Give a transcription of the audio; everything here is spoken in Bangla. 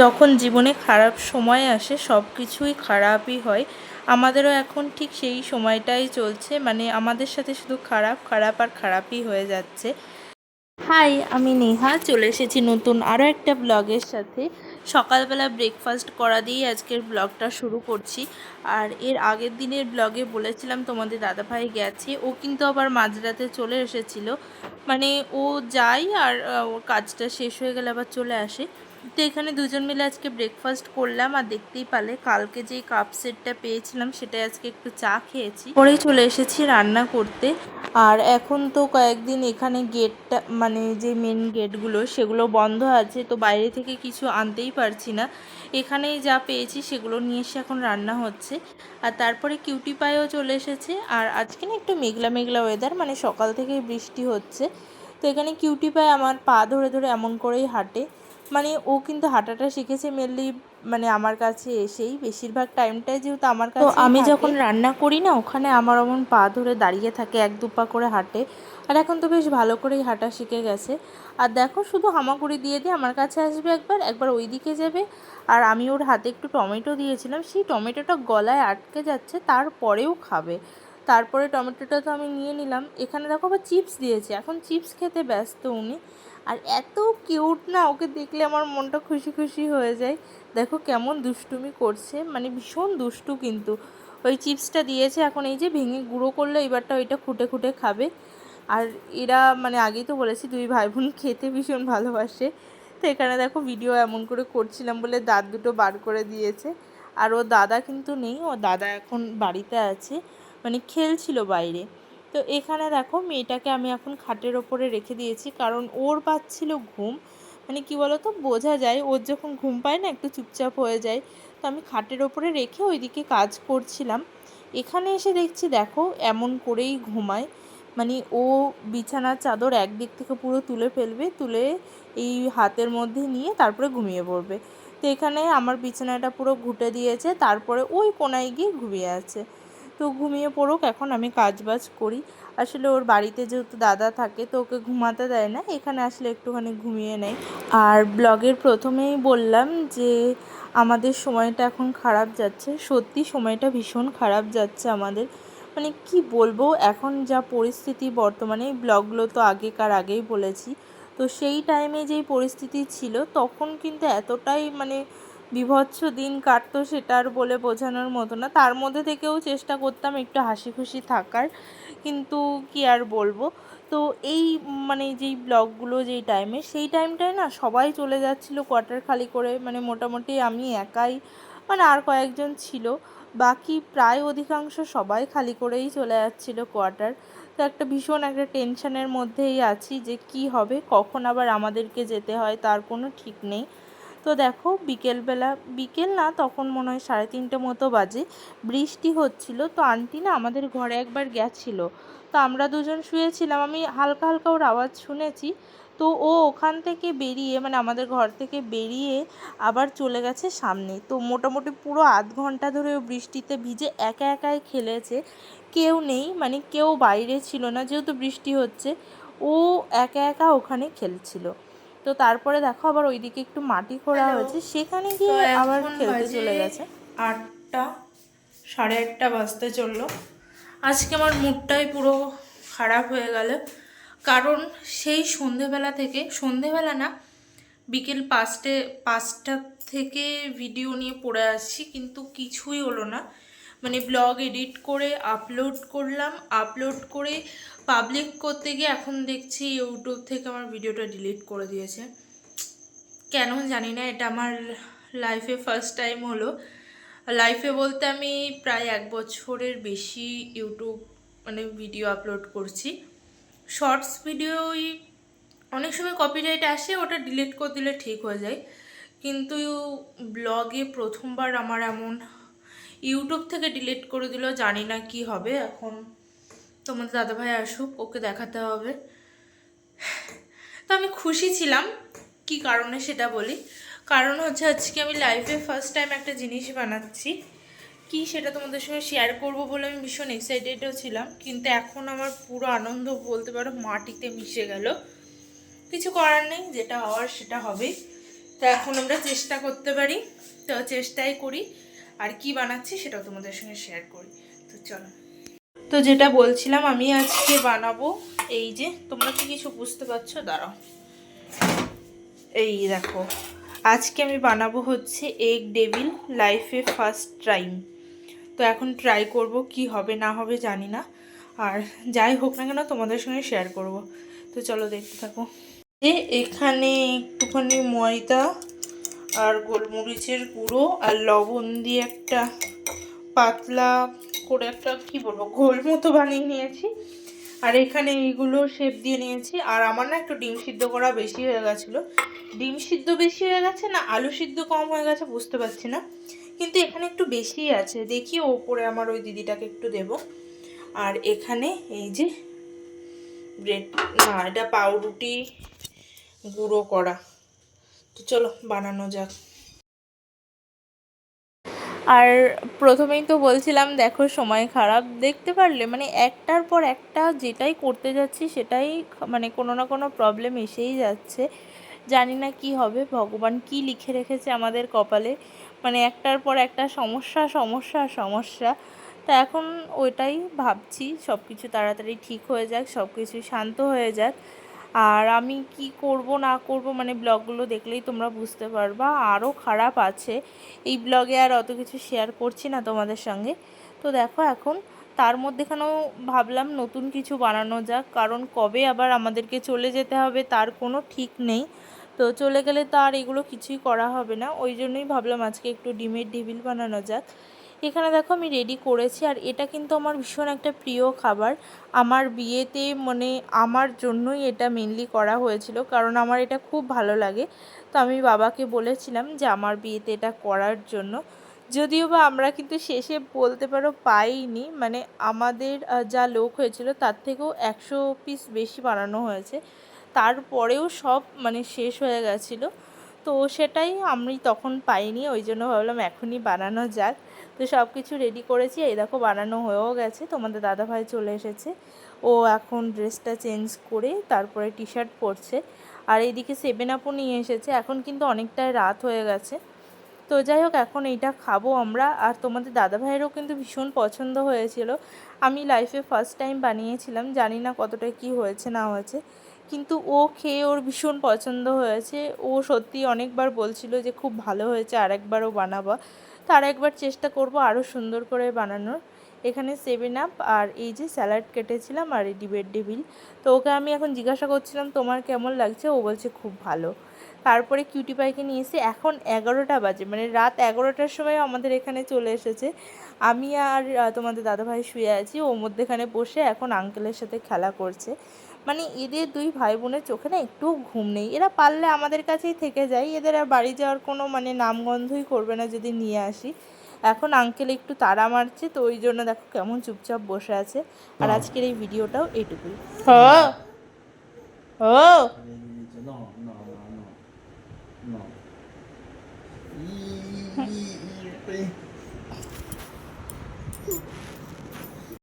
যখন জীবনে খারাপ সময় আসে সব কিছুই খারাপই হয়। আমাদেরও এখন ঠিক সেই সময়টাই চলছে। মানে আমাদের সাথে শুধু খারাপ খারাপ আর খারাপই হয়ে যাচ্ছে। হাই, আমি নেহা। চলে এসেছি নতুন আরও একটা ব্লগের সাথে। সকালবেলা ব্রেকফাস্ট করা দিয়েই আজকের ব্লগটা শুরু করছি। আর এর আগের দিনের ব্লগে বলেছিলাম, তোমাদের দাদাভাই গেছে। ও কিন্তু আবার মাঝরাতে চলে এসেছিল। মানে ও যায় আর ওর কাজটা শেষ হয়ে গেলে আবার চলে আসে। তো এখানে দুজন মিলে আজকে ব্রেকফাস্ট করলাম আর দেখতেই পালে, কালকে যেই কাপ সেটটা পেয়েছিলাম সেটাই আজকে একটু চা খেয়েছি। পরেই চলে এসেছি রান্না করতে। আর এখন তো কয়েকদিন এখানে গেটটা মানে যে মেন গেটগুলো সেগুলো বন্ধ আছে, তো বাইরে থেকে কিছু আনতেই পারছি না। এখানেই যা পেয়েছি সেগুলো নিয়ে এসে এখন রান্না হচ্ছে। আর তারপরে কিউটি পায়েও চলে এসেছে। আর আজকে না একটু মেঘলা মেঘলা ওয়েদার মানে সকাল থেকে বৃষ্টি হচ্ছে। তো এখানে কিউটি পায়ে আমার পা ধরে ধরে এমন করেই হাঁটে। মানে ও কিন্তু হাঁটাটা শিখেছে মেনলি মানে আমার কাছে এসেই। বেশিরভাগ টাইমটাই যেহেতু আমার কাছে আমি যখন রান্না করি না ওখানে আমার অমন পা ধরে দাঁড়িয়ে থাকে এক দু পা করে হাঁটে। আর এখন তো বেশ ভালো করেই হাঁটা শিখে গেছে। আর দেখো শুধু হামাগুড়ি দিয়ে দিয়ে আমার কাছে আসবে একবার একবার ওই দিকে যাবে। আর আমি ওর হাতে একটু টমেটো দিয়েছিলাম সেই টমেটোটা গলায় আটকে যাচ্ছে তারপরেও খাবে। তারপরে টমেটোটা তো আমি নিয়ে নিলাম। এখানে দেখো আবার চিপস দিয়েছে। এখন চিপস খেতে ব্যস্ত উনি। আর এত কিউট না, ওকে দেখলে আমার মনটা খুশি খুশি হয়ে যায়। দেখো কেমন দুষ্টুমি করছে। মানে ভীষণ দুষ্টু কিন্তু। ওই চিপসটা দিয়েছে, এখন এই যে ভেঙে গুঁড়ো করলে, এবারটা ওইটা খুঁটে খুঁটে খাবে। আর এরা মানে আগেই তো বলেছি, দুই ভাই বোন খেতে ভীষণ ভালোবাসে। তো এখানে দেখো ভিডিও এমন করে করছিলাম বলে দাঁত দুটো বার করে দিয়েছে। আর ও দাদা কিন্তু নেই ও দাদা এখন বাড়িতে আছে। মানে খেলছিল বাইরে। তো এখানে দেখো মেয়েটাকে আমি এখন খাটের ওপরে রেখে দিয়েছি, কারণ ওর পাচ্ছিল ঘুম। মানে কি বলতো, বোঝা যায় ওর যখন ঘুম পায় না, একটু চুপচাপ হয়ে যায়। তো আমি খাটের ওপরে রেখে ওইদিকে কাজ করছিলাম। এখানে এসে দেখছি দেখো এমন করেই ঘুমায়। মানে ও বিছানার চাদর একদিক থেকে পুরো তুলে ফেলবে, তুলে এই হাতের মধ্যে নিয়ে তারপরে ঘুমিয়ে পড়বে। তো এখানে আমার বিছানাটা পুরো ঘুটে দিয়েছে, তারপরে ওই কোনায় গিয়ে ঘুমিয়ে আছে। তো ঘুমিয়ে পড়ুক, এখন আমি কাজ বাজ করি। আসলে ওর বাড়িতে যেহেতু দাদা থাকে, তো ওকে ঘুমাতে দেয় না, এখানে আসলে একটুখানি ঘুমিয়ে নেয় আর ব্লগের প্রথমেই বললাম যে, আমাদের সময়টা এখন খারাপ যাচ্ছে। সত্যি সময়টা ভীষণ খারাপ যাচ্ছে আমাদের। মানে কি বলব, এখন যা পরিস্থিতি বর্তমানে ব্লগগুলো তো আগেকার আগেই বলেছি। তো সেই টাইমে যেই পরিস্থিতি ছিল, তখন কিন্তু এতটাই মানে বিভৎস দিন কাটতো সেটা আর বলে বোঝানোর মতো না। তার মধ্যে থেকেও চেষ্টা করতাম একটু হাসি খুশি থাকার, কিন্তু কি আর বলব? তো এই মানে যেই ব্লগগুলো যেই টাইমে সেই টাইমটায় না সবাই চলে যাচ্ছিল কোয়ার্টার খালি করে মানে মোটামুটি আমি একাই মানে আর কয়েকজন ছিল। বাকি প্রায় অধিকাংশ সবাই খালি করেই চলে যাচ্ছিল কোয়ার্টার তো একটা ভীষণ একটা টেনশনের মধ্যেই আছি যে কি হবে, কখন আবার আমাদেরকে যেতে হয়, তার কোনো ঠিক নেই। তো দেখো বিকেলবেলা, বিকেল না, তখন মনে হয় সাড়ে তিনটে মতো বাজে। বৃষ্টি হচ্ছিল, তো আন্টি না আমাদের ঘরে একবার গেছিল। তো আমরা দুজন শুয়েছিলাম, আমি হালকা হালকা ওর আওয়াজ শুনেছি। তো ও ওখান থেকে বেরিয়ে মানে আমাদের ঘর থেকে বেরিয়ে আবার চলে গেছে সামনে। তো মোটামুটি পুরো আধ ঘণ্টা ধরে ও বৃষ্টিতে ভিজে একা একাই খেলেছে। কেউ নেই মানে কেউ বাইরে ছিল না, যেহেতু বৃষ্টি হচ্ছে, ও একা একা ওখানে খেলছিল। তো তারপরে দেখো আবার ওইদিকে একটু মাটি খোঁড়া হয়েছে। সেখানে গিয়ে আবার খেলতে চলে গেছে। আটটা সাড়ে আটটা বাজতে চলল। আজকে আমার মুডটাই পুরো খারাপ হয়ে গেল। কারণ সেই সন্ধেবেলা থেকে সন্ধেবেলা না বিকেল পাঁচটে পাঁচটা থেকে ভিডিও নিয়ে পড়ে আসছি কিন্তু কিছুই হলো না। মানে ব্লগ এডিট করে আপলোড করলাম আপলোড করে পাবলিক করতে গিয়ে এখন দেখছি ইউটিউব থেকে আমার ভিডিওটা ডিলিট করে দিয়েছে। কেন জানি না, এটা আমার লাইফে ফার্স্ট টাইম হলো। লাইফে বলতে আমি প্রায় এক বছরের বেশি ইউটিউব মানে ভিডিও আপলোড করছি। শর্টস ভিডিওই অনেক সময় কপিরাইট আসে, ওটা ডিলিট করে দিলে ঠিক হয়ে যায়। কিন্তু ব্লগে প্রথমবার আমার এমন ইউটিউব থেকে ডিলিট করে দিল, জানি না কি হবে, এখন তোমাদের দাদাভাই আসুক, ওকে দেখাতে হবে। তো আমি খুশি ছিলাম, কি কারণে সেটা বলি। কারণ হচ্ছে আজকে আমি লাইফে ফার্স্ট টাইম একটা জিনিস বানাচ্ছি। কি সেটা তোমাদের সঙ্গে শেয়ার করব বলে আমি ভীষণ এক্সাইটেডও ছিলাম, কিন্তু এখন আমার পুরো আনন্দ বলতে পারো মাটিতে মিশে গেল। কিছু করার নেই, যেটা হওয়ার সেটা হবে তো এখন আমরা চেষ্টা করতে পারি, তো চেষ্টাই করি। আর কি বানাচ্ছি সেটাও তোমাদের সঙ্গে শেয়ার করি। তো চলো। তো যেটা বলছিলাম, আমি আজকে বানাবো এই যে, তোমরা কি কিছু বুঝতে পারছ? দাঁড়াও। এই দেখো, আজকে আমি বানাবো হচ্ছে এগ ডেভিল লাইফে ফার্স্ট টাইম তো এখন ট্রাই করব কি হবে, না হবে, জানি না। আর যাই হোক না কেন, তোমাদের সঙ্গে শেয়ার করব। তো চলো দেখতে থাকো। এখানে একটুখানি ময়দা আর গোলমরিচের গুঁড়ো আর লবণ দিয়ে একটা পাতলা করে একটা, কি বলব, ঘোল মতো বানিয়ে নিয়েছি। আর এখানে এইগুলো শেপ দিয়ে নিয়েছি। আর আমার না একটু ডিম সিদ্ধ করা বেশি হয়ে গেছিল। ডিম সিদ্ধ বেশি হয়ে গেছে না আলু সিদ্ধ কম হয়ে গেছে বুঝতে পারছি না। কিন্তু এখানে একটু বেশি আছে। দেখি ওপরে আমার ওই দিদিটাকে একটু দেব। আর এখানে এই যে ব্রেড না, এটা পাউরুটি গুঁড়ো করা। তো চলো, বানানো যাক। আর প্রথমেই তো বলছিলাম, দেখো সময় খারাপ। দেখতে পারলে মানে একটার পর একটা যেটাই করতে যাচ্ছি, সেটাই মানে কোনো না কোনো প্রবলেম এসেই যাচ্ছে। জানি না কি হবে, ভগবান কি লিখে রেখেছে আমাদের কপালে। মানে একটার পর একটা সমস্যা সমস্যা সমস্যা। তা এখন ওইটাই ভাবছি সব কিছু তাড়াতাড়ি ঠিক হয়ে যাক সব কিছু শান্ত হয়ে যাক। আর আমি কি করব না করব মানে ব্লগগুলো দেখলেই তোমরা বুঝতে পারবা। আরও খারাপ আছে। এই ব্লগে আর অত কিছু শেয়ার করছি না তোমাদের সঙ্গে। তো দেখো এখন তার মধ্যেখানেও ভাবলাম নতুন কিছু বানানো যাক, কারণ কবে আবার আমাদেরকে চলে যেতে হবে তার কোনো ঠিক নেই। তো চলে গেলে তো আর এগুলো কিছুই করা হবে না। ওই জন্যই ভাবলাম আজকে একটু ডিমের ডিবিল বানানো যাক। এখানে দেখো আমি রেডি করেছি, আর এটা কিন্তু আমার ভীষণ একটা প্রিয় খাবার। আমার বিয়েতে মানে আমার জন্যই এটা মেনলি করা হয়েছিল, কারণ আমার এটা খুব ভালো লাগে। তো আমি বাবাকে বলেছিলাম যে আমার বিয়েতে এটা করার জন্য। যদিও বা আমরা কিন্তু শেষে বলতে পারো পাইনি মানে আমাদের যা লোক হয়েছিল তার থেকেও একশো পিস বেশি বানানো হয়েছে। তারপরেও সব মানে শেষ হয়ে গেছিল। তো সেটাই আমি তখন পাইনি, ওই জন্য ভাবলাম এখনই বানানো যাক। তো সব কিছু রেডি করেছি, এই দেখো বানানো হয়েও গেছে, তোমাদের দাদাভাই চলে এসেছে। ও এখন ড্রেসটা চেঞ্জ করে তারপরে টি শার্ট পরছে। আর এইদিকে সেভেন আপও নিয়ে এসেছে, এখন কিন্তু অনেকটাই রাত হয়ে গেছে। তো যাই হোক, এখন এইটা খাব আমরা। আর তোমাদের দাদাভাইয়েরও কিন্তু ভীষণ পছন্দ হয়েছিল। আমি লাইফে ফার্স্ট টাইম বানিয়েছিলাম, জানি না কতটা কি হয়েছে, না হয়েছে। কিন্তু ও খেয়ে ওর ভীষণ পছন্দ হয়েছে। ও সত্যি অনেকবার বলছিল যে খুব ভালো হয়েছে, আরেকবারও বানাবা। তো আরেকবার চেষ্টা করব আরও সুন্দর করে বানানোর। এখানে সেভেন আপ আর এই যে স্যালাড কেটেছিলাম আর এই ডিবের ডেবিল তো ওকে আমি এখন জিজ্ঞাসা করছিলাম, তোমার কেমন লাগছে? ও বলছে, খুব ভালো। তারপরে কিউটি পাইকে নিয়ে এসে এখন এগারোটা বাজে মানে রাত এগারোটার সময় আমাদের এখানে চলে এসেছে। আমি আর তোমাদের দাদাভাই শুয়ে আছি। ও মধ্যেখানে বসে এখন আঙ্কেলের সাথে খেলা করছে। মানে এদের দুই ভাই বোনের চোখে না একটু ঘুম নেই। এরা পারলে আমাদের কাছেই থেকে যায়। এদের আর বাড়ি যাওয়ার কোনো মানে নামগন্ধই করবে না যদি নিয়ে আসি। এখন আঙ্কেল একটু তাড়া মারছে তো ওই জন্য দেখো কেমন চুপচাপ বসে আছে। আর আজকের এই ভিডিওটাও এটুকুই। ও। ও।